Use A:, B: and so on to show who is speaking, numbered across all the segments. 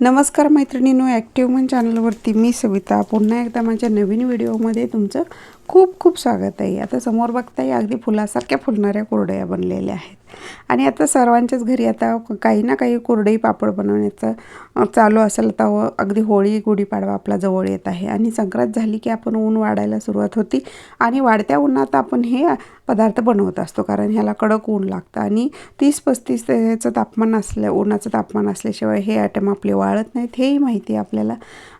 A: नमस्कार मैत्रिणींनो ॲक्टिव्ह मन चॅनलवरती मी सविता. पुन्हा एकदा माझ्या नवीन व्हिडिओमध्ये तुमचं खूप खूप स्वागत आहे. आता समोर बघताय अगदी फुलासारख्या फुलणाऱ्या कुरडया बनलेल्या आहेत. आणि आता सर्वांच्याच घरी आता काही ना काही कुरडई पापड बनवण्याचं चालू असेल. तर व हो, अगदी होळी गुढीपाडवा आपला जवळ येत आहे. आणि संक्रांत झाली की आपण ऊन वाढायला सुरुवात होती. आणि वाढत्या उन्हात आपण हे पदार्थ बनवत असतो कारण ह्याला कडक ऊन लागतं. आणि तीस पस्तीस त्याचं तापमान असल्या उन्हाचं तापमान असल्याशिवाय हे आयटम आपले वाळत नाहीत हेही माहिती आहे आपल्याला.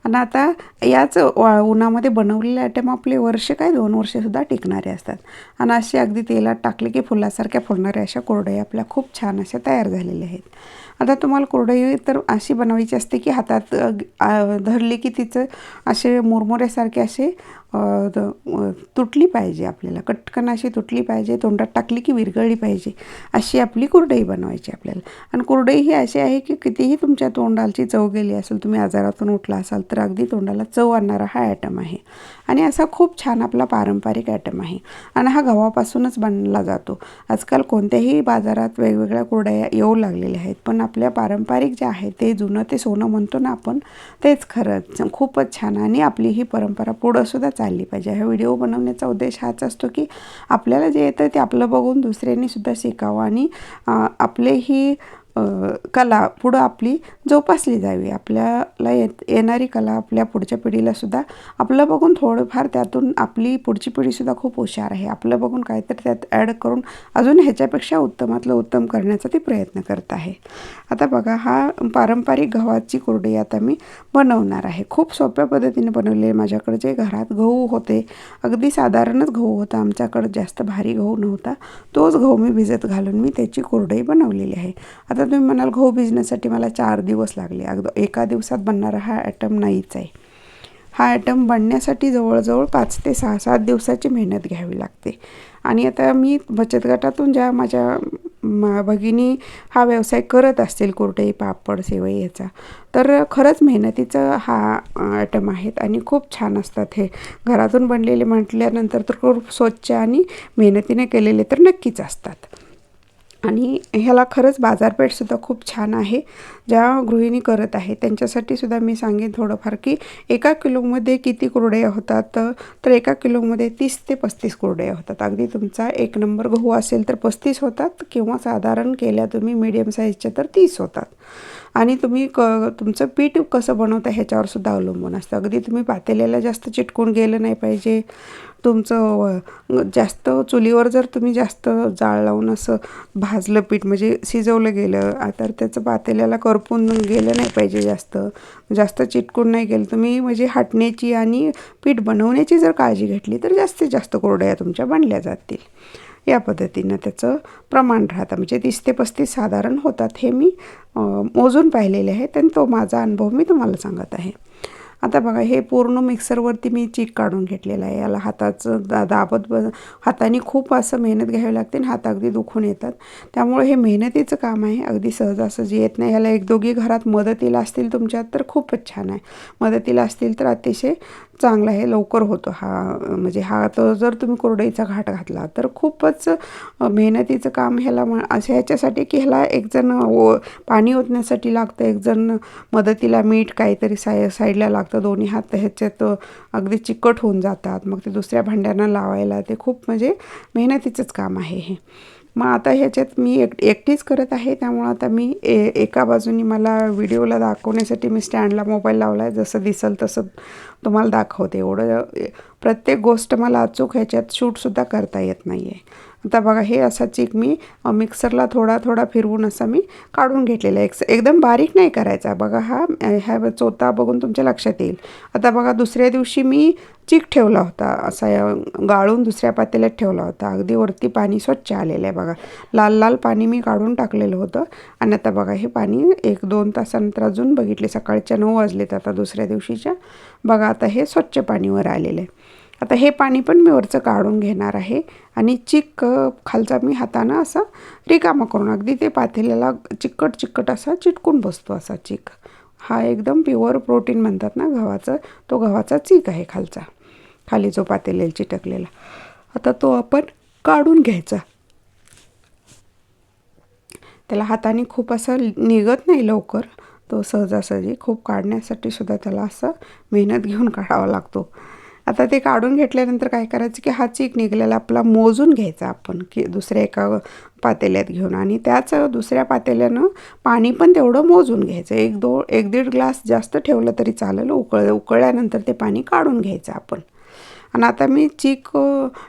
A: आणि आता याच वा उन्हामध्ये बनवलेले आयटम आपले वर्ष काय दोन वर्षसुद्धा टिकणारे असतात. आणि असे अगदी तेलात टाकले की फुलासारख्या फुलणाऱ्या अशा कोरडई आपल्या खूप छान अशा तयार झालेल्या आहेत. आता तुम्हाला कोरडई तर अशी बनवायची असते की हातात धरली की तिचं असे मुरमुऱ्यासारखे असे तुटली पाहिजे आपल्याला. कटकन अशी तुटली पाहिजे तोंडात टाकली की विरघळली पाहिजे. अशी आपली कुरडई बनवायची आपल्याला. आणि कुरडई ही अशी आहे की कितीही तुमच्या तोंडाची चव गेली असेल तुम्ही आजारातून उठला असाल तर अगदी तोंडाला चव आणणारा हा ॲटम आहे. आणि असा खूप छान आपला पारंपरिक ॲटम आहे. आणि हा गव्हापासूनच बनला जातो. आजकाल कोणत्याही बाजारात वेगवेगळ्या कुरडया येऊ लागलेल्या आहेत पण आपल्या पारंपरिक जे आहे ते जुनं ते सोनं म्हणतो ना आपण तेच खरंच खूपच छान. आणि आपली ही परंपरा पुढंसुद्धा चालली पाहिजे. हा व्हिडिओ बनवण्याचा उद्देश हाच असतो की आपल्याला जे येतं ते आपलं बघून दुसऱ्यांनी सुद्धा शिकावं आणि आपलेही आपले ही कला पुढं आपली जोपासली जावी. आपल्याला येत येणारी कला आपल्या पुढच्या पिढीलासुद्धा आपलं बघून थोडंफार त्यातून आपली पुढची पिढीसुद्धा खूप हुशार आहे. आपलं बघून काहीतरी त्यात ॲड करून अजून ह्याच्यापेक्षा उत्तमातलं उत्तम करण्याचा ती प्रयत्न करत आहे. आता बघा हा पारंपरिक गव्हाची कोरडी आता मी बनवणार आहे. खूप सोप्या पद्धतीने बनवले माझ्याकडे जे घरात गहू होते अगदी साधारणच गहू होता. आमच्याकडं जास्त भारी गहू नव्हता. तोच गहू मी भिजत घालून मी त्याची कुरडई बनवलेली आहे. आता तुम्ही म्हणाल गहू भिजण्यासाठी मला चार दिवस लागले. अगदी एका दिवसात बनणारा हा ॲटम नाहीच आहे. हा ॲटम बनण्यासाठी जवळजवळ पाच ते सहा सात दिवसाची मेहनत घ्यावी लागते. आणि आता मी बचत गटातून ज्या माझ्या भगिनी हा व्यवसाय करत असतील कुरडई पापड सेवई याचा तर खरंच मेहनतीचं हा ॲटम आहेत आणि खूप छान असतात हे. घरातून बनलेले म्हटल्यानंतर तर खूप स्वच्छ आणि मेहनतीने केलेले तर नक्कीच असतात. आणि ह्याला खरंच बाजारपेठसुद्धा खूप छान आहे. ज्या गृहिणी करत आहे त्यांच्यासाठी सुद्धा मी सांगेन थोडंफार की एका किलोमध्ये किती कुरडया होतात? तर एका किलोमध्ये तीस ते पस्तीस कुरडया होतात. अगदी तुमचा एक नंबर गहू असेल तर पस्तीस होतात किंवा साधारण केल्या तुम्ही मीडियम साईजच्या तर तीस होतात. आणि तुम्ही क तुमचं पीठ कसं बनवता ह्याच्यावर सुद्धा अवलंबून असतं. अगदी तुम्ही पातेल्याला जास्त चिटकून गेलं नाही पाहिजे. तुमचं व- जास्त चुलीवर जर तुम्ही जास्त जाळ लावून असं भाजलं पीठ म्हणजे शिजवलं गेलं तर त्याचं पातेल्याला करपून गेलं नाही पाहिजे जास्त. जास्त चिटकून नाही गेलं. तुम्ही म्हणजे हाटण्याची आणि पीठ बनवण्याची जर काळजी घेतली तर जास्तीत जास्त कोरड्या तुमच्या बनल्या जातील. या पद्धतीनं त्याचं प्रमाण राहतं. म्हणजे तीस ते पस्तीस साधारण होतात हे मी मोजून पाहिलेले आहेत आणि तो माझा अनुभव मी तुम्हाला सांगत आहे. आता बघा हे पूर्ण मिक्सरवरती मी चीक काढून घेतलेलं आहे. याला हाताचं दा दाबत ब हाताने खूप असं मेहनत घ्यावी लागते आणि हात अगदी दुखून येतात. त्यामुळे हे मेहनतीचं काम आहे. अगदी सहजासहजी येत नाही. ह्याला एक दोघी घरात मदतीला असतील तुमच्यात तर खूपच छान आहे. मदतीला असतील तर अतिशय चांगला आहे लवकर होतो हा म्हणजे हा तो जर तुम्ही कोरडईचा घाट घातला तर खूपच मेहनतीचं काम ह्याला म असं ह्याच्यासाठी की ह्याला एकजण ओ पाणी ओतण्यासाठी लागतं एकजण मदतीला मीठ काहीतरी साय साईडला लागतं दोन्ही हात ह्याच्यात अगदी चिकट होऊन जातात. मग ते दुसऱ्या भांड्यांना लावायला ते खूप म्हणजे मेहनतीचंच काम आहे हे. मग आता ह्याच्यात मी एक एकटीच करत आहे त्यामुळं आता मी ए एका बाजूनी मला व्हिडिओला दाखवण्यासाठी मी स्टँडला मोबाईल लावला आहे जसं दिसेल तसं तुम्हाला दाखवते. एवढं प्रत्येक गोष्ट मला अचूक ह्याच्यात शूटसुद्धा करता येत नाही आहे आता बघा हे असा चिक मी मिक्सरला थोडा थोडा फिरवून असा मी काढून घेतलेला आहे. एक एकदम बारीक नाही करायचा. बघा हा ह्या चोथा बघून तुमच्या लक्षात येईल. आता बघा दुसऱ्या दिवशी मी चिक ठेवला होता. असा गाळून दुसऱ्या पातेल्यात ठेवला होता. अगदी वरती पाणी स्वच्छ आलेलं आहे बघा. लाल लाल पाणी मी काढून टाकलेलं होतं. आणि आता बघा हे पाणी एक दोन तासानंतर अजून बघितले. सकाळच्या नऊ वाजलेत आता दुसऱ्या दिवशीच्या. बघा आता हे स्वच्छ पाणीवर आलेलं आहे. आता हे पाणी पण मी वरचं काढून घेणार आहे आणि चिक खालचा मी हातानं असा रिकामा करून अगदी ते पातेल्याला चिकट चिकट असा चिटकून बसतो असा चिक हा एकदम प्युअर प्रोटीन म्हणतात ना गव्हाचं तो गव्हाचा चीक आहे खालचा. खाली जो पातेलेला चिटकलेला. आता तो आपण काढून घ्यायचा. त्याला हाताने खूप असं निघत नाही लवकर. तो सहजासहजी खूप काढण्यासाठी सुद्धा त्याला असं मेहनत घेऊन काढावा लागतो. आता ते काढून घेतल्यानंतर काय करायचं की हा चीक निघलेला आपला मोजून घ्यायचा आपण की दुसऱ्या एका पातेल्यात घेऊन. आणि त्याच दुसऱ्या पातेल्यानं पाणी पण तेवढं मोजून घ्यायचं. एक दो एक दीड ग्लास जास्त ठेवलं तरी चालेल. उकळ उकळल्यानंतर ते पाणी काढून घ्यायचं आपण. आणि आता मी चीक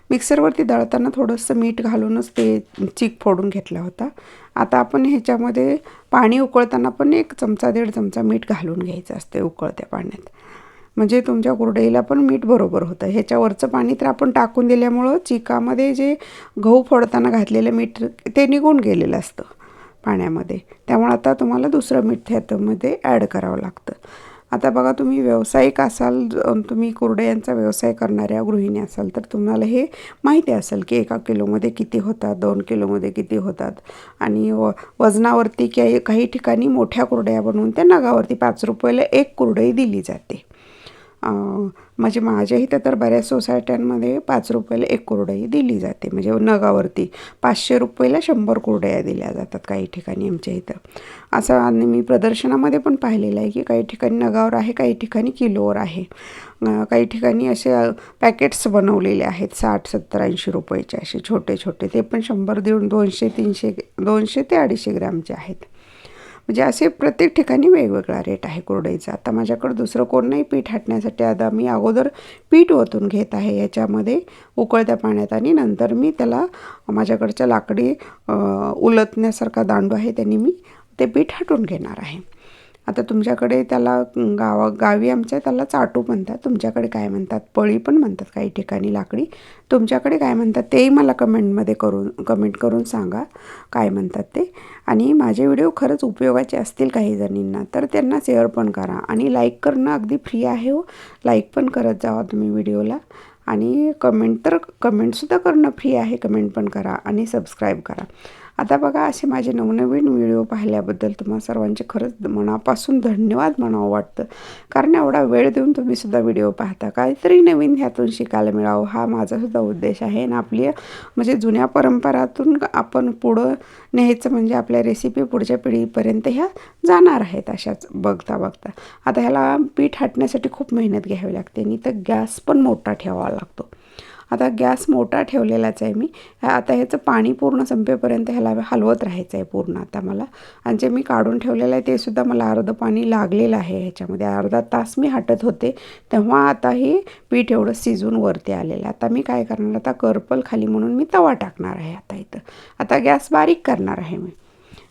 A: मिक्सरवरती दळताना थोडंसं मीठ घालूनच ते चीक फोडून घेतला होता. आता आपण ह्याच्यामध्ये पाणी उकळताना पण एक चमचा दीड चमचा मीठ घालून घ्यायचं असते उकळत्या पाण्यात. म्हणजे तुमच्या कुरडईला पण मीठ बरोबर होतं. ह्याच्यावरचं पाणी तर आपण टाकून दिल्यामुळं चिकामध्ये जे गहू फोडताना घातलेलं मीठ ते निघून गेलेलं असतं पाण्यामध्ये. त्यामुळे आता तुम्हाला दुसरं मीठ ह्यातमध्ये ॲड करावं लागतं. आता बघा तुम्ही व्यावसायिक असाल तुम्ही कोरड्यांचा व्यवसाय करणाऱ्या गृहिणी असाल तर तुम्हाला हे माहिती असेल की एका किलोमध्ये किती होतात दोन किलोमध्ये किती होतात. आणि व वजनावरती काही काही ठिकाणी मोठ्या कुरड्या बनवून त्या नगावरती पाच रुपयाला एक कुरडई दिली जाते. म्हणजे माझ्या इथं तर बऱ्याच सोसायट्यांमध्ये पाच रुपयाला एक कुरडई दिली जाते. म्हणजे नगावरती पाचशे रुपयाला शंभर कुरडया दिल्या जातात काही ठिकाणी आमच्या इथं. असं आणि मी प्रदर्शनामध्ये पण पाहिलेलं आहे की काही ठिकाणी नगावर आहे काही ठिकाणी किलोवर आहे. काही ठिकाणी असे पॅकेट्स बनवलेले आहेत साठ सत्तर ऐंशी रुपयाचे असे छोटे छोटे. ते पण शंभर देऊन दोनशे तीनशे दोनशे ते अडीचशे ग्रॅमचे आहेत. म्हणजे असे प्रत्येक ठिकाणी वेगवेगळा रेट आहे कुरडईचा. आता माझ्याकडं दुसरं कोण नाही पीठ हटण्यासाठी आता मी अगोदर पीठ ओतून घेत आहे. याच्यामध्ये उकळत्या पाण्यात आणि नंतर मी त्याला माझ्याकडच्या लाकडी उलटण्यासारखा दांडू आहे त्यांनी मी ते पीठ हटून घेणार आहे. आता तुमच्याकडे त्याला गावा गावी आमच्या त्याला चाटू म्हणतात. तुमच्याकडे काय म्हणतात? पळी पण म्हणतात काही ठिकाणी लाकडी. तुमच्याकडे काय म्हणतात? तेही मला कमेंटमध्ये करून कमेंट करून सांगा काय म्हणतात ते. आणि माझे व्हिडिओ खरंच उपयोगाचे असतील काही जणींना तर त्यांना शेअर पण करा. आणि लाईक करणं अगदी फ्री आहे हो. लाईक पण करत जावा तुम्ही व्हिडिओला. आणि कमेंट तर कमेंटसुद्धा करणं फ्री आहे. कमेंट पण करा आणि सबस्क्राईब करा. आता बघा असे माझे नवनवीन व्हिडिओ पाहिल्याबद्दल तुम्हाला सर्वांचे खरंच मनापासून धन्यवाद म्हणावं वाटतं. कारण एवढा वेळ देऊन तुम्हीसुद्धा व्हिडिओ पाहता. काहीतरी नवीन ह्यातून शिकायला मिळावं हा माझासुद्धा उद्देश आहे. आणि आपली म्हणजे जुन्या परंपरातून आपण पुढं न्यायचं म्हणजे आपल्या रेसिपी पुढच्या पिढीपर्यंत ह्या जाणार आहेत अशाच बघता बघता आता ह्याला पीठ हटण्यासाठी खूप मेहनत घ्यावी लागते. आणि तर गॅस पण मोठा ठेवावा लागतो. आता गॅस मोठा ठेवलेलाच आहे मी. आता ह्याचं पाणी पूर्ण संपेपर्यंत ह्याला हलवत राहायचं आहे पूर्ण आता मला. आणि जे मी काढून ठेवलेलं आहे ते सुद्धा मला अर्धं पाणी लागलेलं आहे ह्याच्यामध्ये. अर्धा तास मी हटत होते. तेव्हा आता हे पीठ एवढं शिजून वरती आलेलं आहे. आता मी काय करणार? आता करपल खाली म्हणून मी तवा टाकणार आहे आता इथं. आता गॅस बारीक करणार आहे मी.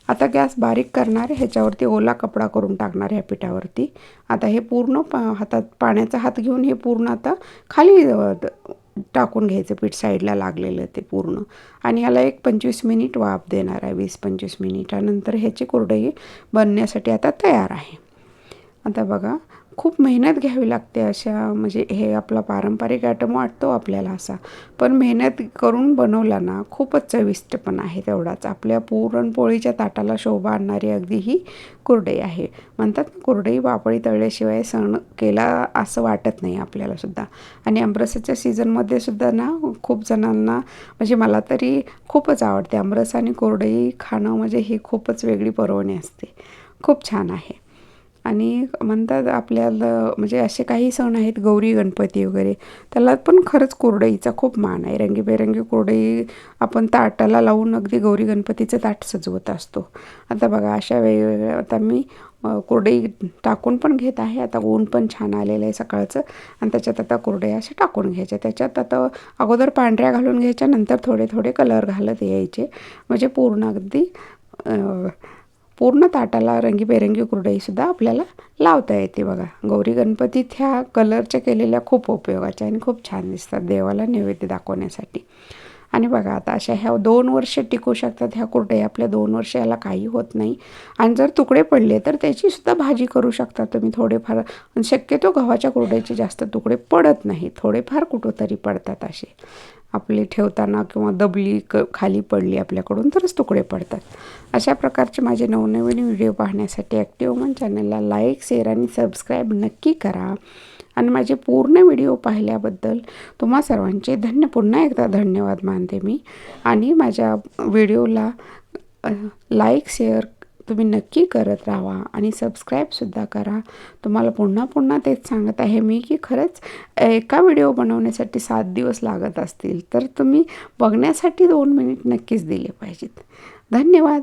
A: आता गॅस बारीक करणार ह्याच्यावरती ओला कपडा करून टाकणार ह्या पिठावरती. आता हे पूर्ण पा हातात पाण्याचा हात घेऊन हे पूर्ण आता खाली टाकून घ्यायचं पीठ साईडला लागलेलं ते पूर्ण. आणि ह्याला एक पंचवीस मिनिट वाफ देणार आहे वीस पंचवीस मिनिटानंतर ह्याची कुरडई बनण्यासाठी आता तयार आहे. आता बघा खूप मेहनत घ्यावी लागते अशा म्हणजे हे आपला पारंपरिक आयटम वाटतो आपल्याला असा. पण मेहनत करून बनवला ना खूपच चविष्ट पण आहे तेवढाच. आपल्या पुरणपोळीच्या ताटाला शोभा आणणारी अगदी ही कुरडई आहे. म्हणतात ना कुरडई पापडी तळल्याशिवाय सण केला असं वाटत नाही आपल्याला सुद्धा. आणि आमरसाच्या सीझनमध्ये सुद्धा ना खूप जणांना म्हणजे मला तरी खूपच आवडते. आमरस आणि कुरडई खाणं म्हणजे ही खूपच वेगळी पर्वणी असते. खूप छान आहे. आणि म्हणतात आपल्याला म्हणजे असे काही सण आहेत गौरी गणपती वगैरे. त्याला पण खरंच कुरडईचा खूप मान आहे. रंगीबेरंगी कुरडई आपण ताटाला लावून अगदी गौरी गणपतीचं ताट सजवत असतो. आता बघा अशा वेगवेगळ्या आता मी कुरडई टाकून पण घेत आहे. आता ऊन पण छान आलेलं आहे सकाळचं. आणि त्याच्यात आता कुरडई असे टाकून घ्यायच्या. त्याच्यात आता अगोदर पांढऱ्या घालून घ्यायच्या. नंतर थोडे थोडे कलर घालत यायचे. म्हणजे पूर्ण अगदी पूर्ण ताटाला रंगीबेरंगी कुरडईसुद्धा आपल्याला लावता येते बघा. गौरी गणपतीत ह्या कलरच्या केलेल्या खूप उपयोगाच्या आणि खूप छान दिसतात देवाला नैवेद्य दाखवण्यासाठी. आणि बघा आता अशा ह्या दोन वर्ष टिकू शकतात ह्या कुरडई आपल्या दोन वर्ष याला काही होत नाही. आणि जर तुकडे पडले तर त्याचीसुद्धा भाजी करू शकता तुम्ही थोडेफार. शक्यतो गव्हाच्या कुरडईचे जास्त तुकडे पडत नाही थोडेफार कुठंतरी पडतात असे. आपली ठेवताना किंवा दबली क खाली पडली आपल्याकडून तरच तुकडे पडतात. अशा प्रकारचे माझे नवनवीन व्हिडिओ पाहण्यासाठी ॲक्टिव्ह मन चॅनलला लाईक शेअर आणि सबस्क्राईब नक्की करा. आणि माझे पूर्ण व्हिडिओ पाहिल्याबद्दल तुम्हा सर्वांचे धन्य पुन्हा एकदा धन्यवाद मानते मी. आणि माझ्या व्हिडिओला लाईक शेअर तुम्ही नक्की करत राहा आणि सबस्क्राईबसुद्धा करा. तुम्हाला पुन्हा पुन्हा तेच सांगत आहे मी की खरंच एका व्हिडिओ बनवण्यासाठी सात दिवस लागत असतील तर तुम्ही बघण्यासाठी दोन मिनिट नक्कीच दिले पाहिजेत. धन्यवाद.